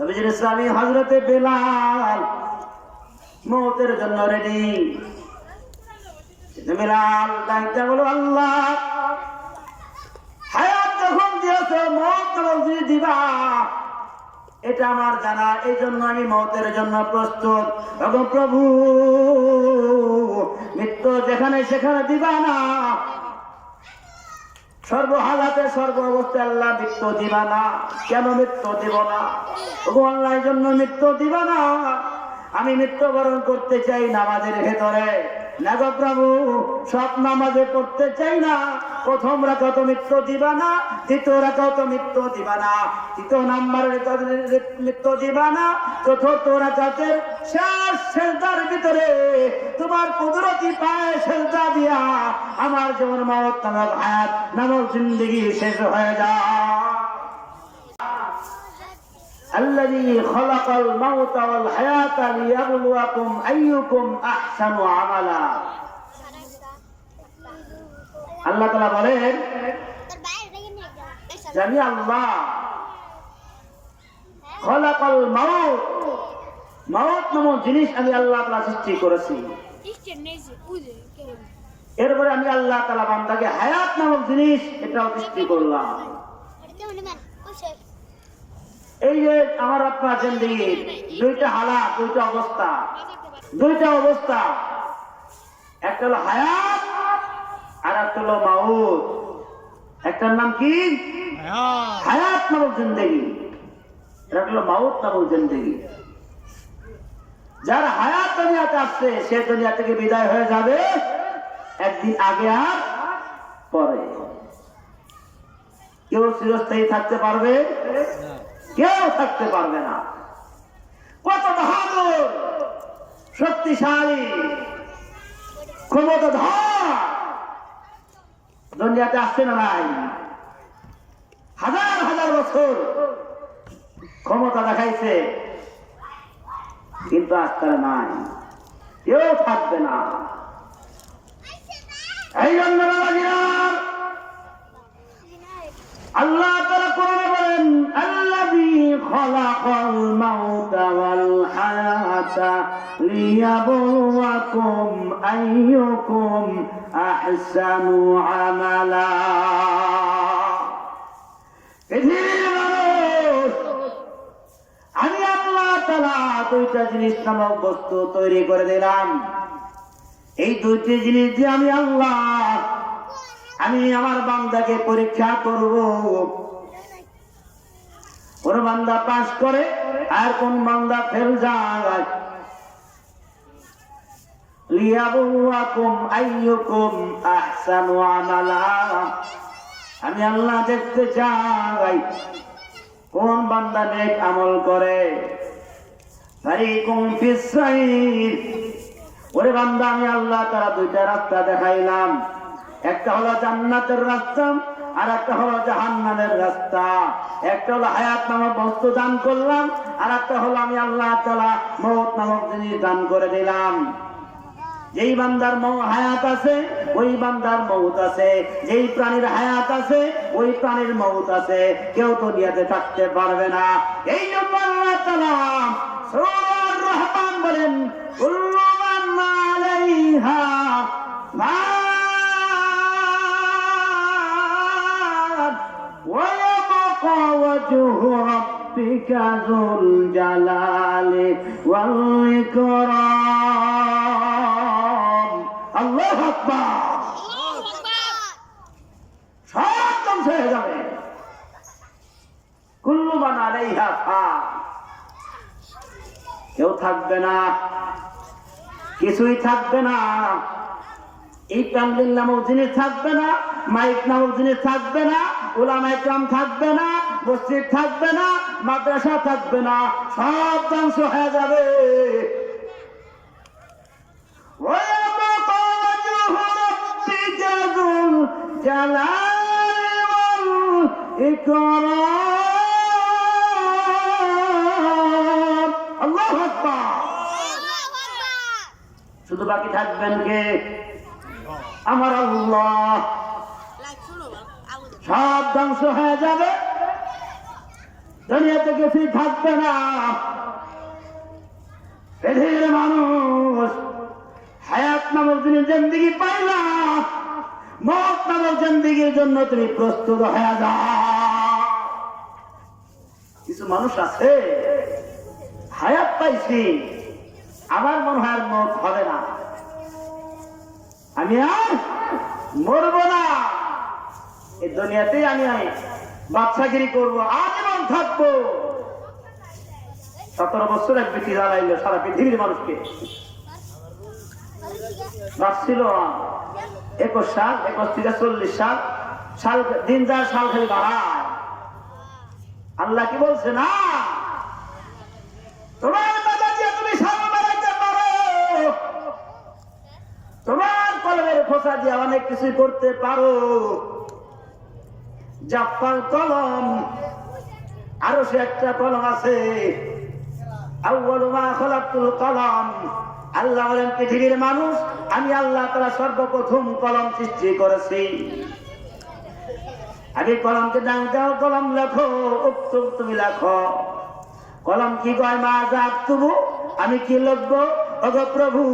নবীজির ইসলামী হজরতে বেলাল মৌতের জন্য রেডি বেলাল ডাকতে বলো আল্লাহ, হায়াত যখন দিয়েছ, মত যখন দিবা, এটা আমার জানা, এই জন্য আমি মতের জন্য প্রস্তুত। এবং প্রভু, মৃত্যু যেখানে সেখানে দিবা না সর্বহালাতে সর্ব অবস্থায় আল্লাহ মৃত্যু দিবা না। কেন মৃত্যু দিব না? আল্লাহ জন্য মৃত্যু দিবা না। আমি মৃত্যুবরণ করতে চাই নামাজের ভেতরে। না গো প্রভু সব নামাজে পড়তে চাই না। প্রথম রাখাও তো মৃত্যু দিবা না দ্বিতীয় রাখাও তো মৃত্যু দিবা না তৃতীয় নাম্বারের মৃত্যু দিবা না চতুর্থ রাখাতের শেষ সেজদার ভিতরে তোমার কুদরতি পায়ে সেজদা দিয়া আমার যেমন মত নামক নামক জিন্দগি শেষ হয়ে যায়। الذي خلق الموت والحياة ليبلوكم أيكم أحسن عملا আল্লাহ তালা বলেন যে আমি আল্লাহ খলাকল মাউত মাউত নামক জিনিস আমি আল্লাহ তালা সৃষ্টি করেছি এরপরে আমি আল্লাহ তালা বান্দাকে হায়াত নামক জিনিস এটাও সৃষ্টি করলাম এই যে আমার আপনার জিন্দগির দুইটা হালাত দুইটা অবস্থা। দুইটা অবস্থা। একটা হলো হায়াত আর একটা হলো মাউত। একটার নাম কি? হায়াত। নামক জিন্দগি। এটা হলো মাউত নামক জিন্দগি। যার হায়াত দুনিয়াতে আসছে সে দুনিয়া থেকে বিদায় হয়ে যাবে একদিন আগে আর পরে। কেউ চিরস্থায়ী থাকতে পারবে? কেউ থাকতে পারবে না। কত বাহাদুর, শক্তিশালী, ক্ষমতাধর। দুনিয়াতে আসছে না নাই। হাজার হাজার বছর ক্ষমতা দেখাইছে, কিন্তু আজকাল নাই। কেউ থাকবে না। এই জন্য আমি আল্লাহ দুইটা জিনিস নামক বস্তু তৈরি করে দিলাম। এই দুইটি জিনিস আমি আল্লাহ, আমি আমার বান্দাকে পরীক্ষা করব। কোন বান্দা পাস করে আর কোন বান্দা ফেল যায়। আমি আল্লাহ দেখতে চাই কোন বান্দা নেক আমল করে। ওরে বান্দা, আমি আল্লাহ তারা দুইটা রাস্তা দেখাইলাম। একটা হলো জান্নাতের রাস্তা আর একটা হলো জাহান্নামের রাস্তা। একটা হলো হায়াত নামক বস্তু দান করলাম আর একটা হলো আমি আল্লাহ তালা মৌত নামক জিনিস দান করে দিলাম। যেই বান্দার হায়াত আছে, ওই বান্দার মৌত আছে। যেই প্রাণীর হায়াত আছে, ওই প্রাণীর মৌত আছে। কেউ তো নিয়াতে থাকতে পারবে না। এই জন্য আল্লাহ রহমান বলেন, কুল্লু মান আলাইহা মান রাব্বিকা যুল জালালি ওয়াল ইকরাম আল্লাহু সব ধ্বংস হয়ে যাবে। কুল্লু কেউ থাকবে না। কিছুই থাকবে না। এই প্যান্ডেল নামক জিনিস থাকবে না, মাইক নামক জিনিস থাকবে না ওলামাইকরাম থাকবে না, মসজিদ থাকবে না, মাদ্রাসা থাকবে না, সব ধ্বংস হয়ে যাবে। শুধু বাকি থাকবেন কে? আমার আল্লাহ। সব ধ্বংস হয়ে যাবে। দুনিয়াতে কিছুই থাকবে না। পৃথিবীর মানুষ, হায়াত নামক যিনি জিন্দিগি পাইলা মত নামক জিন্দিগির জন্য তুমি প্রস্তুত হয়ে যাও কিছু মানুষ আছে, হায়াত পাইছি আমার মনে হয় মত হবে না। আমি আর মরবো না। এই দুনিয়াতেই আমি বাচ্চাগিরি করব আজীবন থাকব। সতেরো বছর এক বেশি জ্বালাইলো সারা পৃথিবীর মানুষকে। বাঁচছিল একুশ সাল, একুশ থেকে চল্লিশ সাল সাল দিন যার সাল খালি বাড়ায়। আল্লাহ কি বলছে না? তোমার তোমার কলমের খোসা দিয়ে অনেক কিছু করতে পারো। জাফার কলম। আরও সে একটা কলম আছে। কলম। আল্লাহ বলেন, পৃথিবীর মানুষ, আমি আল্লাহ তারা সর্বপ্রথম কলম সৃষ্টি করেছি। আমি কলমকে ডাক দাও, কলম লেখো উক্তুব তুমি লেখো। কলম কি কয়, মা যাক তবু আমি কি লিখব ওগো প্রভু,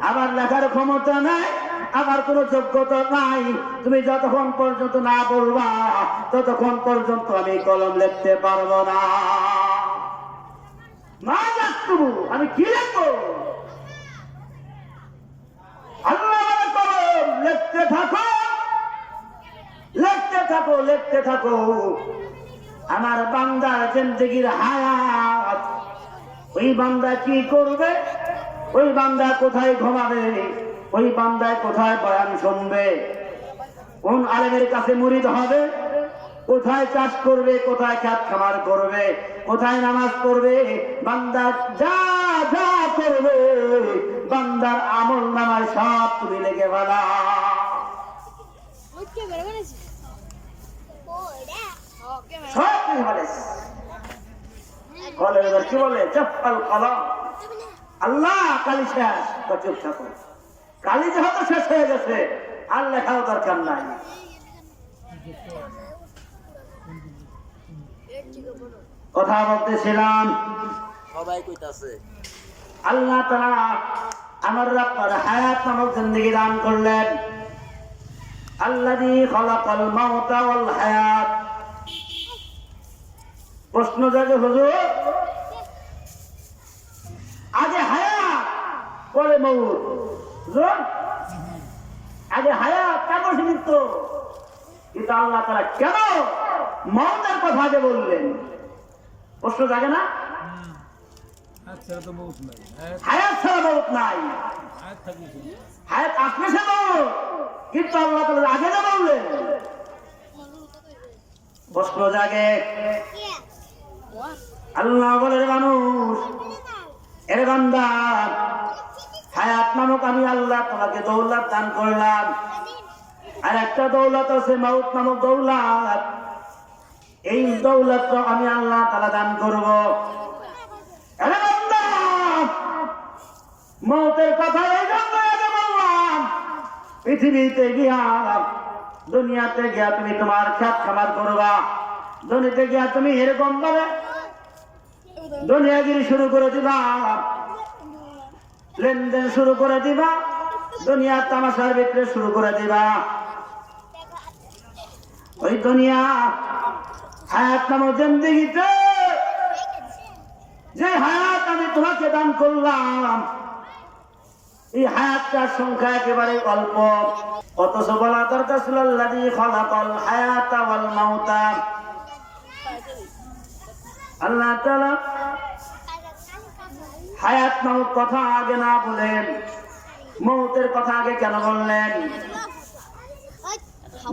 আমার লেখার ক্ষমতা নাই। আমার কোনো যোগ্যতা নাই। তুমি যতক্ষণ পর্যন্ত না বলবা, ততক্ষণ পর্যন্ত আমি কলম লিখতে পারব না। মা আমি কি লিখব? কলম লিখতে থাকো। লিখতে থাকো লিখতে থাকো। আমার বান্দার জিন্দগির হায়াত। ওই বান্দা কি করবে? ওই বান্দা কোথায় ঘুমাবে? ওই বান্দায় কোথায় বয়ান শুনবে? কোন আলেমের কাছে মুরিদ হবে? কোথায় চাষ করবে? কোথায় খাত খামার করবে? কোথায় নামাজ পড়বে? বান্দার যা যা করবে বান্দার আমল নামায় সব তুমি লেগে me সব তুমি কি বলে? চপ্পাল কলম। আল্লাহ কালি শেষ চুপ থাকো কালি যেহেতু শেষ হয়ে গেছে। আর লেখাও দরকার নাই। কথা বলতেছিলাম। সবাই কইতাছে। আল্লাহ তারা আমার আপনার হায়াত নামক জিন্দগি দান করলেন। আল্লাহ খলাকাল মাউতা ওয়াল হায়াত। প্রশ্ন জাগে হুজুর। আগে হায়াত পরে মৌত আগে হায়াত তারপর মৃত্যু কিন্তু আল্লাহ তারা কেন মৌতের কথা আগে বললেন? প্রশ্ন জাগে না? হায়াত ছাড়া মৌত নাই। মৌত কিন্তু আল্লাহ তালা আগে না বললেন? প্রশ্ন জাগে। আল্লাহ বলে রে মানুষ এর বান্দা নামক আমি আল্লাহ তোমাকে দৌলত দান করলাম। আর একটা দৌলত আছে মাউত নামক দৌলত। এই দৌলত আমি আল্লাহ তালা দান করব। কথা এই বললাম, পৃথিবীতে গিয়া, দুনিয়াতে গিয়া তুমি তোমার খ্যাত খামার করবা। দুনিয়াতে গিয়া তুমি এরকম ভাবে দুনিয়াগিরি শুরু করে দিবা। লেনদেন শুরু করে দিবা দুনিয়ার তামাশার বিক্রি শুরু করে দিবা। ওই দুনিয়া হায়াত নামক জিন্দিগিতে যে হায়াত আমি তোমাকে দান করলাম, এই হায়াতটার সংখ্যা একেবারে অল্প। অথচ বলা দরকার ছিল, আল্লাযী খালাকাল হায়াতা ওয়াল মাউতা। আল্লাহ তাআলা হায়াত নামক কথা আগে না বলেন মৌতের কথা আগে কেন বললেন?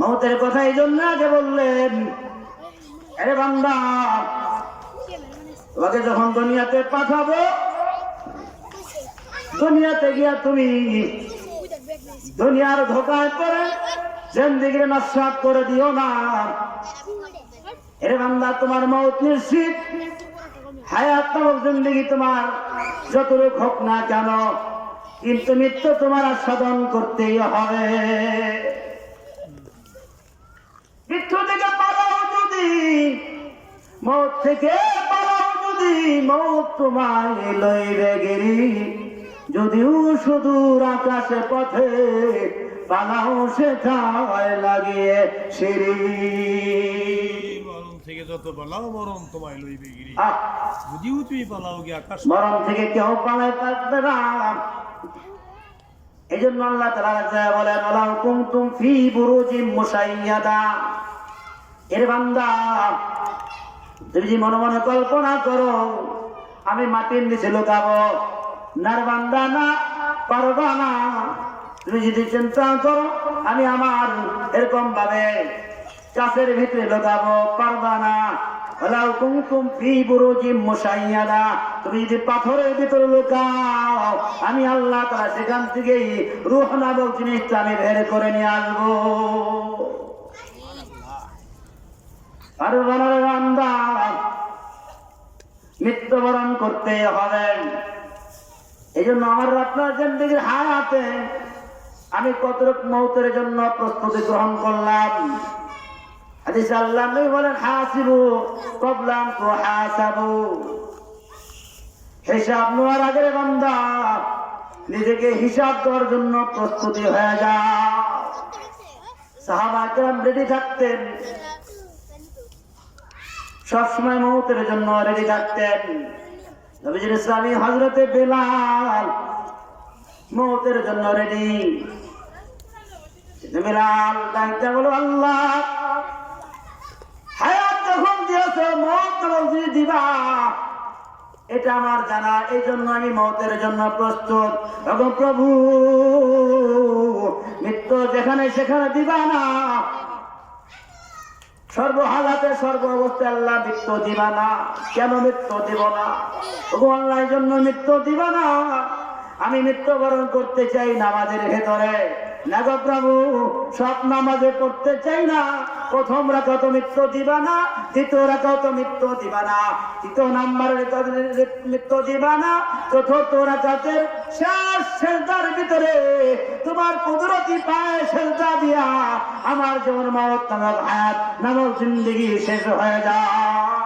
মৌতের কথা এই জন্য আগে বললেন, আরে বান্দা তোমাকে যখন দুনিয়াতে পাঠাবো, দুনিয়াতে গিয়া তুমি দুনিয়ার ধোকায় পড়ে জিন্দিগির নস্বাত করে দিও না। এরে বান্দা, তোমার মৌত নিশ্চিত। হায়াত নামক জিন্দিগি তোমার যতটুক হোক না কেন, কিন্তু মৃত্যু তোমার আস্বাদন করতেই হবে। মৃত্যু থেকে পালাও যদি, মৌত থেকে পালাও যদি, মৌত তোমায় লইবে গিরি। যদিও সুদূর আকাশে পথে পালাও, সেথায় লাগিয়ে সিঁড়ি। যত পালাও মরণ তোমায় লইবে গিরি। যদিও তুই পালাও গিয়ে আকাশ মরণ থেকে কেউ পালাই পারবে না। এই জন্য আল্লাহ তালা বলেন আল্লাহ কুমতুম ফি বুরুজি মুসাইয়াদা। এর বান্দা তুমি যদি মনে মনে কল্পনা করো আমি মাটির নিচে লুকাবো। নার বান্দা না পারবা না। তুমি যদি চিন্তা করো আমি আমার এরকম ভাবে চাষের ভিতরে লুকাবো, পারবা না। তুমি পাথরের ভিতরে লুকাও, আমি আল্লাহ তাআলা সেখান থেকেই রূহ নামক জিনিসটা আমি বের করে নিয়ে আসব। আর বান্দা, মৃত্যুবরণ করতে হবে। এই জন্য আমার আপনার জিন্দগির হায়াতে আমি কতটুক মৌতের জন্য প্রস্তুতি গ্রহণ করলাম। হাদিস আল্লাহ নবী বলেন, হাসিবু কবলাম তো হাসাবু। হিসাব নেওয়ার আগে বান্দা নিজেকে হিসাব দেওয়ার জন্য প্রস্তুতি হয়ে যা। সাহাবা কেরাম রেডি থাকতেন। সবসময় মৌতের জন্য রেডি থাকতেন। নবীজির ইসলামী হজরতে বেলাল মৌতের জন্য রেডি বেলাল ডাকতে বলো আল্লাহ দিয়েছে মত তুমি দিবা। এটা আমার জানা, এই জন্য আমি মতের জন্য প্রস্তুত। এবং প্রভু, মৃত্যু যেখানে সেখানে দিবা না। সর্বহালাতে সর্ব অবস্থায় আল্লাহ মৃত্যু দিবা না। কেন মৃত্যু দিব না? তবু আল্লাহর জন্য মৃত্যু দিবা না। আমি মৃত্যুবরণ করতে চাই নামাজের ভেতরে। নামাজে চাই না। প্রথম তো দ্বিতীয় তো তৃতীয় চতুর্থ শেষ ভিতরে তোমার কুদরতি পায়ে সেলতা দিয়া আমার যেমন মত নামক নামক জিন্দগি শেষ হয়ে যায়।